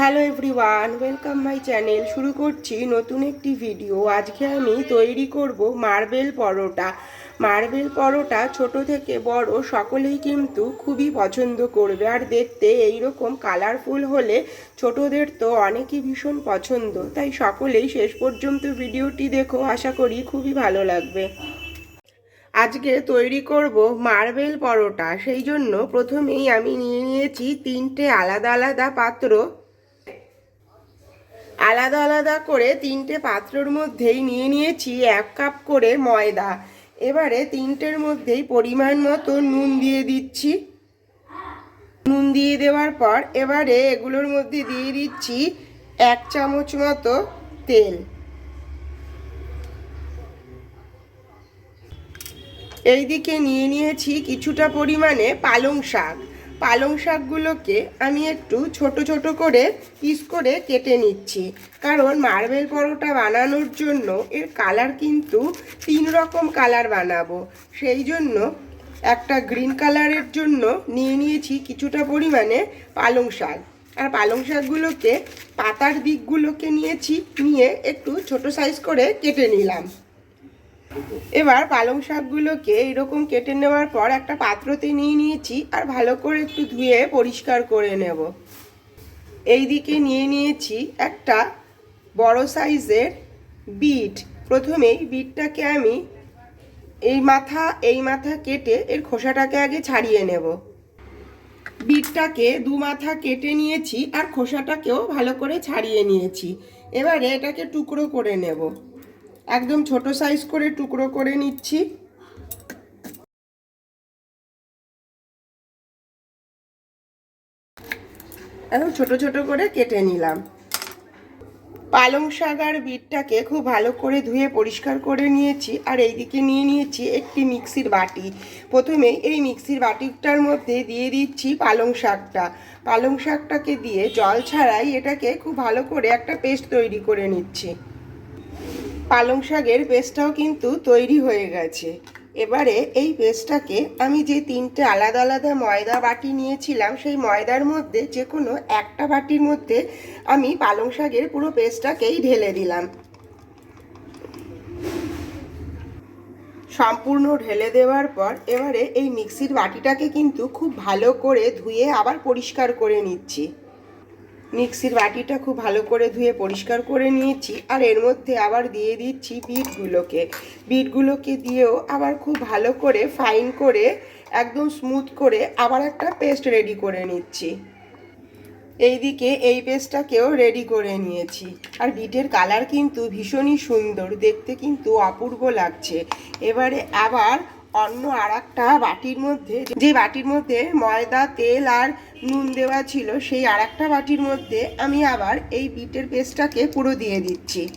Hello everyone welcome my channel শুরু করছি নতুন একটি ভিডিও আজকে আমি তৈরি করব মার্বেল পরোটা। মার্বেল পরোটা ছোট থেকে বড় সকলেই কিন্তু খুবই পছন্দ করবে। আর দেখতে এই রকম কালারফুল হলে ছোটদের তো অনেকই ভীষণ পছন্দ। তাই সকলেই শেষ পর্যন্ত ভিডিওটি দেখো, আশা করি খুবই ভালো লাগবে। আজকে তৈরি করব মার্বেল পরোটা। সেই জন্য প্রথমেই আমি নিয়ে নিয়েছি তিনটে আলাদা আলাদা পাত্র। আলাদা আলাদা করে তিনটে পাত্রর মধ্যেই নিয়ে নিয়েছি এক কাপ করে ময়দা। এবারে তিনটের মধ্যেই পরিমাণ মতো নুন দিয়ে দিচ্ছি। নুন দিয়ে দেওয়ার পর এবারে এগুলোর মধ্যে দিয়ে দিচ্ছি এক চামচ মতো তেল। এইদিকে নিয়ে নিয়েছি কিছুটা পরিমাণে পালং শাক। পালং শাকগুলোকে আমি একটু ছোট ছোট করে পিস করে কেটে নিচ্ছি। কারণ মার্বেল পরোটা বানানোর জন্য এর কালার কিন্তু তিন রকম কালার বানাবো। সেই জন্য একটা গ্রিন কালারের জন্য নিয়ে নিয়েছি কিছুটা পরিমাণে পালং শাক। আর পালং শাকগুলোকে পাতার দিকগুলোকে নিয়েছি, নিয়ে একটু ছোট সাইজ করে কেটে নিলাম। এবার পালং শাকগুলোকে এরকম কেটে নেওয়ার পর একটা পাত্রতে নিয়ে নিয়েছি আর ভালো করে একটু ধুয়ে পরিষ্কার করে নেব। এই দিকে নিয়ে নিয়েছি একটা বড় সাইজের বিট। প্রথমেই বিটটাকে আমি এই মাথা এই মাথা কেটে এর খোসাটাকে আগে ছাড়িয়ে নেব। বিটটাকে দু মাথা কেটে নিয়েছি আর খোসাটাকেও ভালো করে ছাড়িয়ে নিয়েছি। এবারে এটাকে টুকরো করে নেব। একদম ছোট সাইজ করে টুকরো করে নিচ্ছি। এখন ছোট ছোট করে কেটে নিলাম। পালং শাক আর বিটটাকে খুব ভালো করে ধুয়ে পরিষ্কার করে নিয়েছি আর এইদিকে নিয়ে নিয়েছি একটি মিক্সির বাটি। প্রথমে এই মিক্সির বাটিটার মধ্যে দিয়ে দিচ্ছি পালং শাকটা। পালং শাকটাকে দিয়ে জল ছাড়াই এটাকে খুব ভালো করে একটা পেস্ট তৈরি করে নিচ্ছি। পালং শাকের পেস্টটাও কিন্তু তৈরি হয়ে গেছে। এবারে এই পেস্টটাকে আমি যে তিনটে আলাদা আলাদা ময়দা বাটি নিয়েছিলাম, সেই ময়দার মধ্যে যে কোনো একটা বাটির মধ্যে আমি পালং শাকের পুরো পেস্টটাকেই ঢেলে দিলাম। সম্পূর্ণ ঢেলে দেওয়ার পর এবারে এই মিক্সির বাটিটাকে কিন্তু খুব ভালো করে ধুয়ে আবার পরিষ্কার করে নিচ্ছি। মিক্সির বাটিটা খুব ভালো করে ধুয়ে পরিষ্কার করে নিয়েছি আর এর মধ্যে আবার দিয়ে দিচ্ছি বিটগুলোকে। বিটগুলোকে দিয়েও আবার খুব ভালো করে ফাইন করে একদম স্মুথ করে আবার একটা পেস্ট রেডি করে নিচ্ছি। এইদিকে এই পেস্টটাকেও রেডি করে নিয়েছি। আর বিটের কালার কিন্তু ভীষণই সুন্দর, দেখতে কিন্তু অপূর্ব লাগছে। এবারে আবার অন্য আর একটা বাটির মধ্যে, যে বাটির মধ্যে ময়দা, তেল আর নুন দেওয়া ছিল, সেই আর একটা বাটির মধ্যে আমি আবার এই বিটের পেস্টটাকে পুরো দিয়ে দিচ্ছি।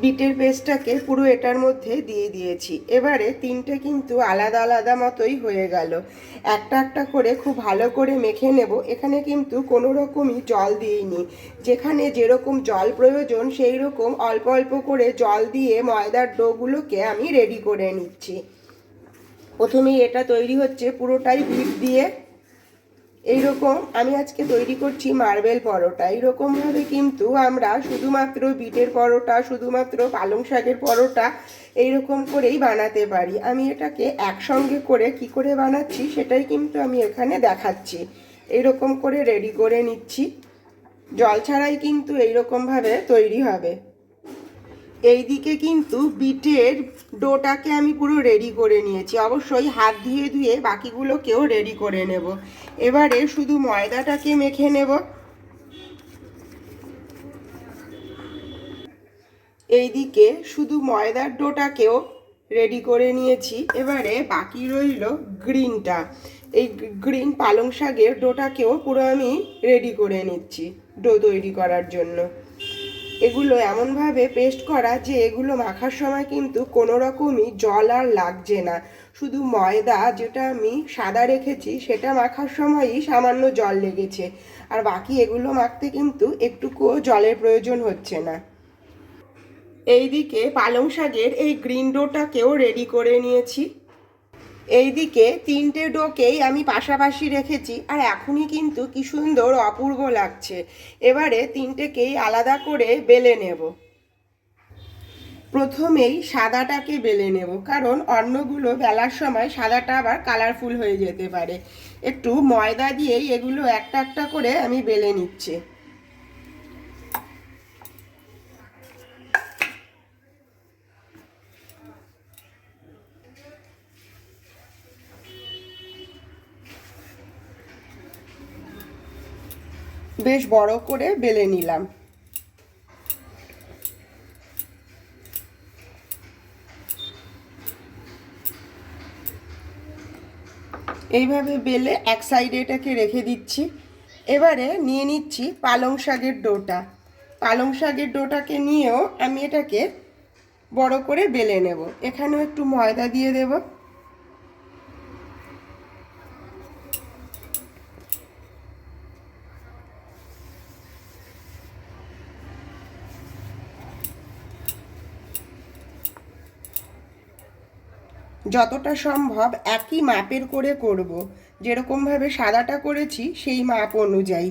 বিটের পেস্টটাকে পুরো এটার মধ্যে দিয়ে দিয়েছি। এবারে তিনটে কিন্তু আলাদা আলাদা মতোই হয়ে গেল। একটা একটা করে খুব ভালো করে মেখে নেব। এখানে কিন্তু কোনো রকমই জল দিইনি। যেখানে যেরকম জল প্রয়োজন সেই রকম অল্প অল্প করে জল দিয়ে ময়দার ডোগুলোকে আমি রেডি করে নিচ্ছি। প্রথমেই এটা তৈরি হচ্ছে পুরোটাই বিট দিয়ে। এইরকম আমি আজকে তৈরি করছি মার্বেল পরোটা। এইরকমভাবে কিন্তু আমরা শুধুমাত্র বিটের পরোটা, শুধুমাত্র পালং শাকের পরোটা এইরকম করেই বানাতে পারি। আমি এটাকে একসঙ্গে করে কি করে বানাচ্ছি সেটাই কিন্তু আমি এখানে দেখাচ্ছি। এইরকম করে রেডি করে নিচ্ছি। জল ছাড়াই কিন্তু এইরকমভাবে তৈরি হবে। এইদিকে কিন্তু বিটের ডোটাকে আমি পুরো রেডি করে নিয়েছি। অবশ্যই হাত ধুয়ে ধুয়ে বাকিগুলোকেও রেডি করে নেব। এবারে শুধু ময়দাটাকে মেখে নেব। এইদিকে শুধু ময়দার ডোটাকেও রেডি করে নিয়েছি। এবারে বাকি রইল গ্রিনটা। এই গ্রিন পালং শাকের ডোটাকেও পুরো আমি রেডি করে নিচ্ছি ডো তৈরি করার জন্য। এগুলো এমনভাবে পেস্ট করা যে এগুলো মাখার সময় কিন্তু কোনো রকমই জল আর লাগছে না। শুধু ময়দা যেটা আমি সাদা রেখেছি, সেটা মাখার সময়ই সামান্য জল লেগেছে। আর বাকি এগুলো মাখতে কিন্তু একটুকুও জলের প্রয়োজন হচ্ছে না। এইদিকে পালং শাকের এই গ্রিন ডোটাকেও রেডি করে নিয়েছি। এইদিকে তিনটে ডোকেই আমি পাশাপাশি রেখেছি, আর এখনই কিন্তু কি সুন্দর অপূর্ব লাগছে। এবারে তিনটেকেই আলাদা করে বেলে নেব। প্রথমেই সাদাটাকে বেলে নেব, কারণ অন্যগুলো বেলার সময় সাদাটা আবার কালারফুল হয়ে যেতে পারে। একটু ময়দা দিয়েই এগুলো একটা একটা করে আমি বেলে নিচ্ছি। বেশ বড় করে বেলে নিলাম। এইভাবে বেলে এক সাইডে এটাকে রেখে দিচ্ছি। এবারে নিয়ে নিচ্ছি পালং শাকের ডোটা। পালং শাকের ডোটাকে নিয়েও আমি এটাকে বড় করে বেলে নেব। এখানেও একটু ময়দা দিয়ে দেব। যতটা সম্ভব একই মাপের করে করব। যেরকমভাবে সাদাটা করেছি, সেই মাপ অনুযায়ী।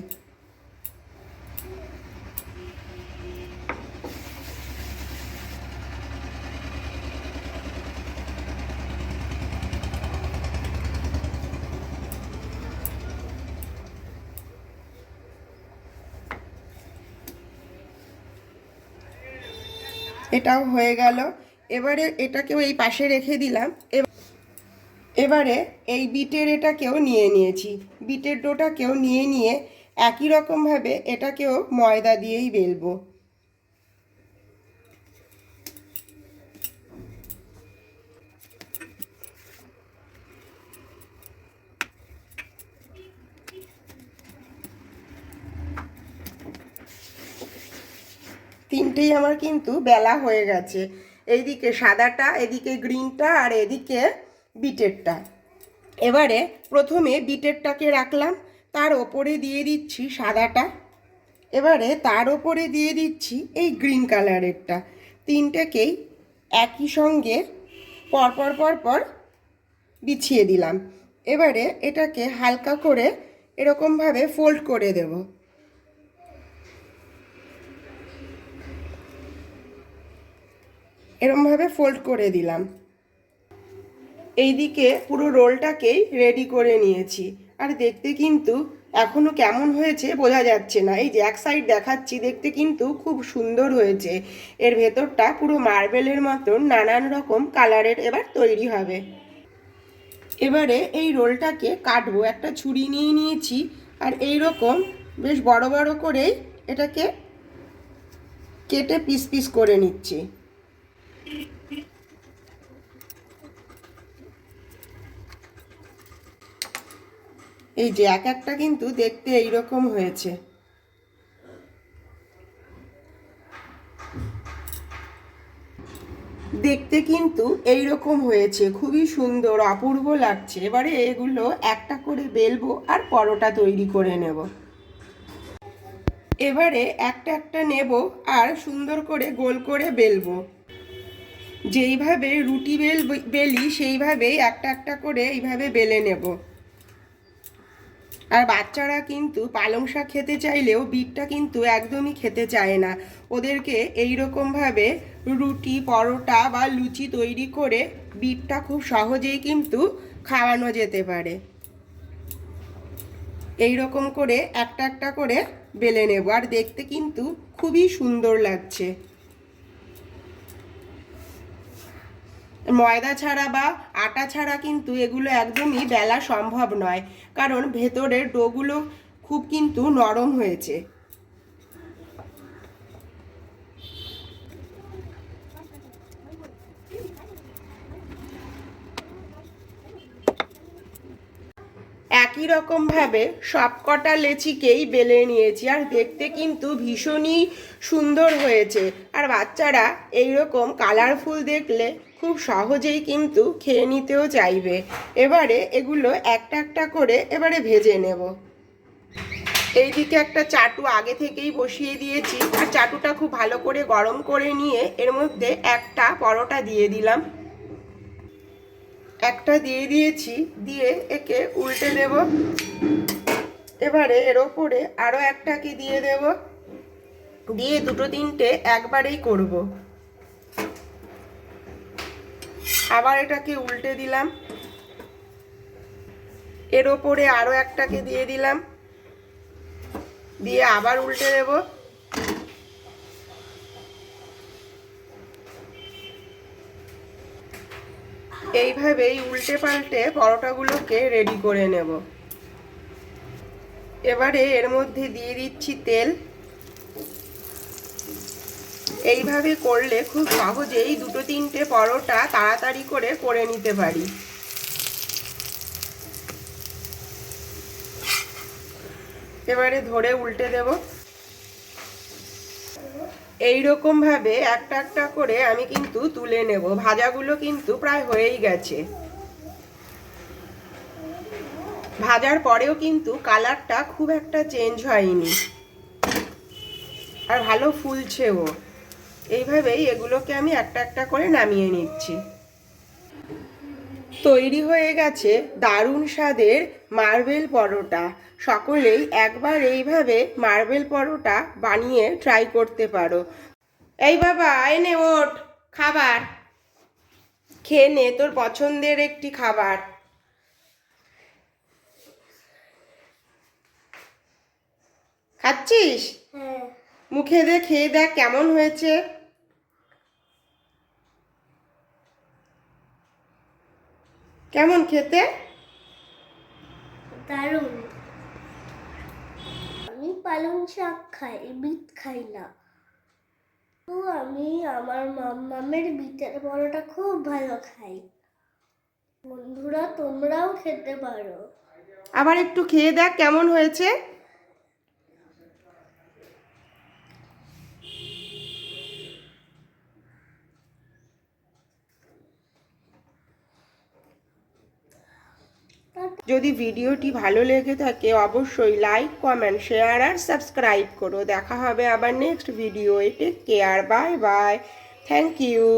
এটাও হয়ে গেল। এবারে এটাকেও এই পাশে রেখে দিলাম। এব- এবারে এই বিটের এটাকেও নিয়ে নিয়েছি। বিটের ডোটাকেও নিয়ে নিয়ে একই রকমভাবে এটাকেও ময়দা দিয়েই বেলবো। তিনটেই আমার কিন্তু বেলা হয়ে গেছে। এইদিকে সাদাটা, এদিকে গ্রিনটা আর এদিকে বিটেরটা। এবারে প্রথমে বিটেরটাকে রাখলাম, তার ওপরে দিয়ে দিচ্ছি সাদাটা। এবারে তার ওপরে দিয়ে দিচ্ছি এই গ্রিন কালারেরটা তিনটেকেই একই সঙ্গে পরপর পরপর বিছিয়ে দিলাম। এবারে এটাকে হালকা করে এরকমভাবে ফোল্ড করে দেবো। এরমভাবে ফোল্ড করে দিলাম। এইদিকে পুরো রোলটাকেই রেডি করে নিয়েছি। আর দেখতে কিন্তু এখনও কেমন হয়েছে বোঝা যাচ্ছে না। এই যে এক সাইড দেখাচ্ছি, দেখতে কিন্তু খুব সুন্দর হয়েছে। এর ভেতরটা পুরো মার্বেলের মতন নানান রকম কালারের এবার তৈরি হবে। এবারে এই রোলটাকে কাটবো। একটা ছুরি নিয়ে নিয়েছি। আর এই রকম বেশ বড় বড় করেই এটাকে কেটে পিস পিস করে নিচ্ছি। এই যে এক একটা কিন্তু দেখতে এইরকম হয়েছে। দেখতে কিন্তু এই রকম হয়েছে, খুবই সুন্দর, অপূর্ব লাগছে। এবারে এগুলো একটা করে বেলবো আর পরোটা তৈরি করে নেব। এবারে একটা একটা নেব আর সুন্দর করে গোল করে বেলবো। যেইভাবে রুটি বেল বেলি, সেইভাবেই একটা একটা করে এইভাবে বেলে নেব। আর বাচ্চারা কিন্তু পালং শাক খেতে চাইলেও বিটটা কিন্তু একদমই খেতে চায় না। ওদেরকে এই রকমভাবে রুটি, পরোটা বা লুচি তৈরি করে বিটটা খুব সহজেই কিন্তু খাওয়ানো যেতে পারে। এই রকম করে একটা একটা করে বেলে নেব। আর দেখতে কিন্তু খুবই সুন্দর লাগছে। ময়দা ছাড়া বা আটা ছাড়া কিন্তু এগুলো একদমই বেলা সম্ভব নয়। কারণ ভেতরের ডোগুলো খুব কিন্তু নরম হয়েছে। একই রকমভাবে সবকটা লেচিকেই বেলে নিয়েছি আর দেখতে কিন্তু ভীষণই সুন্দর হয়েছে। আর বাচ্চারা এই রকম কালারফুল দেখলে খুব সহজেই কিন্তু খেয়ে নিতেও চাইবে। এবারে এগুলো একটা একটা করে এবারে ভেজে নেব। এইদিকে একটা চাটু আগে থেকেই বসিয়ে দিয়েছি। আর চাটুটা খুব ভালো করে গরম করে নিয়ে এর মধ্যে একটা পরোটা দিয়ে দিলাম। একটা দিয়ে দিয়েছি, দিয়ে একে উল্টে দেব। এবারে এর ওপরে আরও একটাকে দিয়ে দেব? দিয়ে দুটো তিনটে একবারেই করব। আবার এটাকে উল্টে দিলাম। এর ওপরে আরও একটাকে দিয়ে দিলাম। দিয়ে আবার উল্টে দেব। এইভাবেই উল্টে পাল্টে পরোটাগুলোকে রেডি করে নেব। এবারে এর মধ্যে দিয়ে দিচ্ছি তেল। এইভাবে করলে খুব সহজেই দুটো তিনটে পরোটা তাড়াতাড়ি করে করে নিতে পারি। এবারে ধরে উল্টে দেব। ভাবে একটা একটা করে আমি কিন্তু তুলে নেব। ভাজাগুলো কিন্তু প্রায় হয়েই গেছে। ভাজার পরেও কিন্তু কালারটা খুব একটা চেঞ্জ হয়নি। আর ভালো ফুলছেও। এইভাবেই এগুলোকে আমি একটা একটা করে নামিয়ে নিচ্ছি। তৈরি হয়ে গেছে দারুণ স্বাদের মার্বেল পরোটা। সকলেই একবার এইভাবে মার্বেল পরোটা বানিয়ে ট্রাই করতে পারো। এই বাবা এনে ওট খাবার। খেয়ে নে তোর পছন্দের একটি খাবার। খাচ্ছিস? হ্যাঁ। মুখে দে খেয়ে দেখ কেমন হয়েছে। কেমন খেতে? দারুণ। আমি পালং শাক খাই বিট খাই না। তো আমি আমার মামের বিটের বড়টা খুব ভালো খাই। বন্ধুরা তোমরাও খেতে পারো। আবার একটু খেয়ে দেখ কেমন হয়েছে। যদি ভিডিওটি ভালো লেগে থাকে, অবশ্যই লাইক কমেন্ট শেয়ার আর সাবস্ক্রাইব করো। দেখা হবে আবার next video take care bye bye thank you